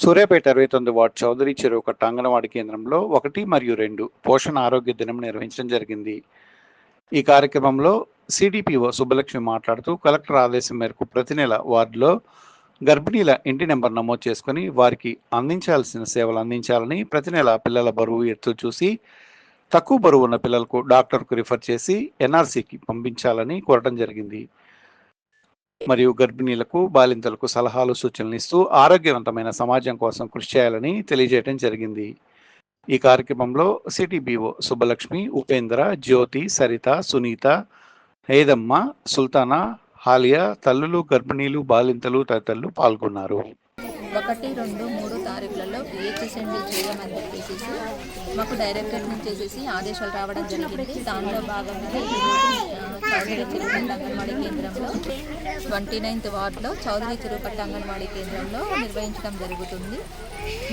సూర్యాపేట ఇరవై తొమ్మిది వార్డు చౌదరి చెరువు కట్ట అంగన్వాడి కేంద్రంలో ఒకటి మరియు రెండు పోషణ ఆరోగ్య దినం నిర్వహించడం జరిగింది. ఈ కార్యక్రమంలో సిడిపిఓ సుబ్బలక్ష్మి మాట్లాడుతూ కలెక్టర్ ఆదేశం మేరకు ప్రతి నెల వార్డులో గర్భిణీల ఇంటి నెంబర్ నమోదు చేసుకుని వారికి అందించాల్సిన సేవలు అందించాలని ప్రతి నెల పిల్లల బరువు ఎత్తు చూసి తక్కువ బరువు ఉన్న పిల్లలకు డాక్టర్కు రిఫర్ చేసి ఎన్ఆర్సీకి పంపించాలని కోరటం జరిగింది. మరియు గర్భిణీలకు బాలింతలకు సలహాలు సూచనలు ఇస్తూ ఆరోగ్యవంతమైన సమాజం కోసం కృషి చేయాలని తెలియజేయడం జరిగింది. ఈ కార్యక్రమంలో సిటీబీఓ సుబ్బలక్ష్మి ఉపేంద్ర జ్యోతి సరిత సునీత హేదమ్మ సుల్తానా హాలియా తల్లులు గర్భిణీలు బాలింతలు తదితరులు పాల్గొన్నారు. ఒకటి రెండు మూడు తారీఖులలో పిహెచ్ఎస్ఎండి చేయమని చెప్పేసి మాకు డైరెక్టర్ నుంచి వచ్చేసి ఆదేశాలు రావడం జరిగింది. దానిలో భాగంగా చౌదరి చిరుపట్ట అంగన్వాడీ కేంద్రంలో ట్వంటీ నైన్త్ వార్డులో చౌదరి చిరుపట్ట అంగన్వాడీ కేంద్రంలో నిర్వహించడం జరుగుతుంది.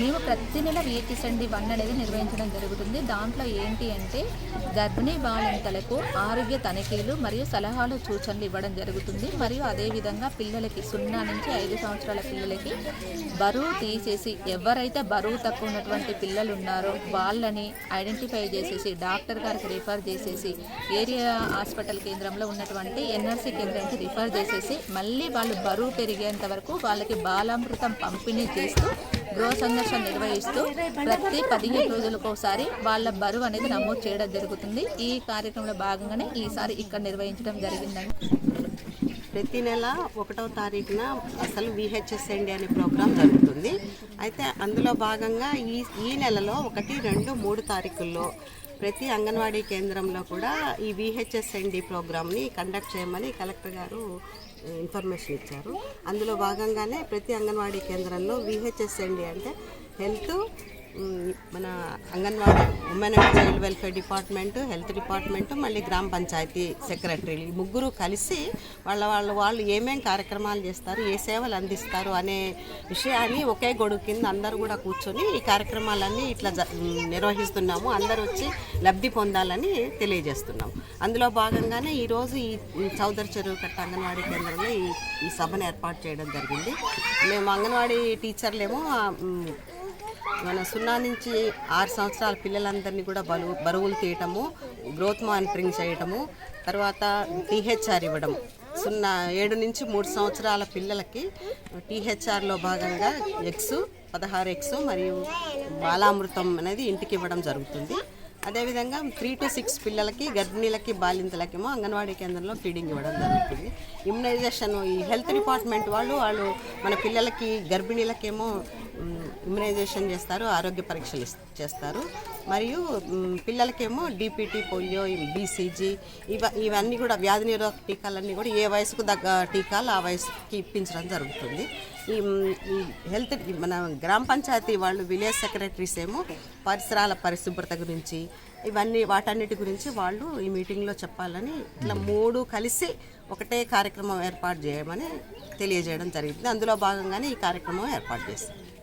మేము ప్రతి నెల విహెచ్ఎస్ఎండి వన్ అనేది నిర్వహించడం జరుగుతుంది. దాంట్లో ఏంటి అంటే గర్భిణీ బాలింతలకు ఆరోగ్య తనిఖీలు మరియు సలహాలు సూచనలు ఇవ్వడం జరుగుతుంది. మరియు అదేవిధంగా పిల్లలకి సున్నా నుంచి ఐదు సంవత్సరాల పిల్లలకి బరువు తీసేసి ఎవరైతే బరువు తక్కువ ఉన్నటువంటి పిల్లలు ఉన్నారో వాళ్ళని ఐడెంటిఫై చేసేసి డాక్టర్ గారికి రిఫర్ చేసేసి ఏరియా హాస్పిటల్ కేంద్రం కేంద్రంలో ఉన్నటువంటి ఎన్ఆర్సీ కేంద్రానికి రిఫర్ చేసేసి మళ్ళీ వాళ్ళు బరువు పెరిగేంత వరకు వాళ్ళకి బాలామృతం పంపిణీ చేస్తూ గృహ సంఘర్షణ నిర్వహిస్తూ ప్రతి పదిహేను రోజులకు ఒకసారి వాళ్ళ బరువు అనేది నమోదు చేయడం జరుగుతుంది. ఈ కార్యక్రమంలో భాగంగానే ఈసారి ఇక్కడ నిర్వహించడం జరిగిందండి. ప్రతి నెల ఒకటవ తారీఖున అసలు విహెచ్ఎస్ఎండి అనే ప్రోగ్రాం జరుగుతుంది. అయితే అందులో భాగంగా ఈ ఈ నెలలో ఒకటి రెండు మూడు తారీఖుల్లో ప్రతి అంగన్వాడీ కేంద్రంలో కూడా ఈ విహెచ్ఎస్ఎండి ప్రోగ్రామ్ని కండక్ట్ చేయమని కలెక్టర్ గారు ఇన్ఫర్మేషన్ ఇచ్చారు. అందులో భాగంగానే ప్రతి అంగన్వాడీ కేంద్రంలో విహెచ్ఎస్ఎండి అంటే హెల్త్ మన anganwadi women and child welfare department health department మళ్ళీ గ్రామ పంచాయతీ సెక్రటరీలు. ముగ్గురు కలిసి వాళ్ళ వాళ్ళ వాళ్ళు ఏమేం కార్యక్రమాలు చేస్తారు ఏ సేవలు అందిస్తారు అనే విషయాన్ని ఒకే గొడుగు కింద అందరూ కూడా కూర్చొని ఈ కార్యక్రమాలన్నీ ఇట్లా జ- నిర్వహిస్తున్నాము. అందరూ వచ్చి లబ్ధి పొందాలని తెలియజేస్తున్నాము. అందులో భాగంగానే ఈరోజు ఈ చౌదరి చెరువు కట్ట అంగన్వాడీ కేంద్రంలో ఈ ఈ సభను ఏర్పాటు చేయడం జరిగింది. మేము అంగన్వాడీ టీచర్లేమో మన సున్నా నుంచి ఆరు సంవత్సరాల పిల్లలందరినీ కూడా బరువు బరువులు తీయటము గ్రోత్ మానిటరింగ్ చేయటము తర్వాత టీహెచ్ఆర్ ఇవ్వడం. సున్నా ఏడు నుంచి మూడు సంవత్సరాల పిల్లలకి టీహెచ్ఆర్లో భాగంగా ఎగ్స్ పదహారు ఎగ్స్ మరియు బాలామృతం అనేది ఇంటికి ఇవ్వడం జరుగుతుంది. అదేవిధంగా త్రీ టు సిక్స్ పిల్లలకి గర్భిణీలకి బాలింతలకేమో అంగన్వాడీ కేంద్రంలో ఫీడింగ్ ఇవ్వడం జరుగుతుంది. ఇమ్యునైజేషన్ ఈ హెల్త్ డిపార్ట్మెంట్ వాళ్ళు వాళ్ళు మన పిల్లలకి గర్భిణీలకేమో ఇమ్యునైజేషన్ చేస్తారు ఆరోగ్య పరీక్షలు చేస్తారు. మరియు పిల్లలకేమో డిపిటీ పోలియో బీసీజీ ఇవ ఇవన్నీ కూడా వ్యాధి నిరోధక టీకాలన్నీ కూడా ఏ వయసుకు తగ్గ టీకాలు ఆ వయసుకి ఇప్పించడం జరుగుతుంది. ఈ హెల్త్ మన గ్రామ పంచాయతీ వాళ్ళు విలేజ్ సెక్రటరీస్ ఏమో పరిసరాల పరిశుభ్రత గురించి ఇవన్నీ వాటన్నిటి గురించి వాళ్ళు ఈ మీటింగ్లో చెప్పాలని ఇట్లా మూడు కలిసి ఒకటే కార్యక్రమం ఏర్పాటు చేయమని తెలియజేయడం జరిగింది. అందులో భాగంగానే ఈ కార్యక్రమం ఏర్పాటు చేశారు.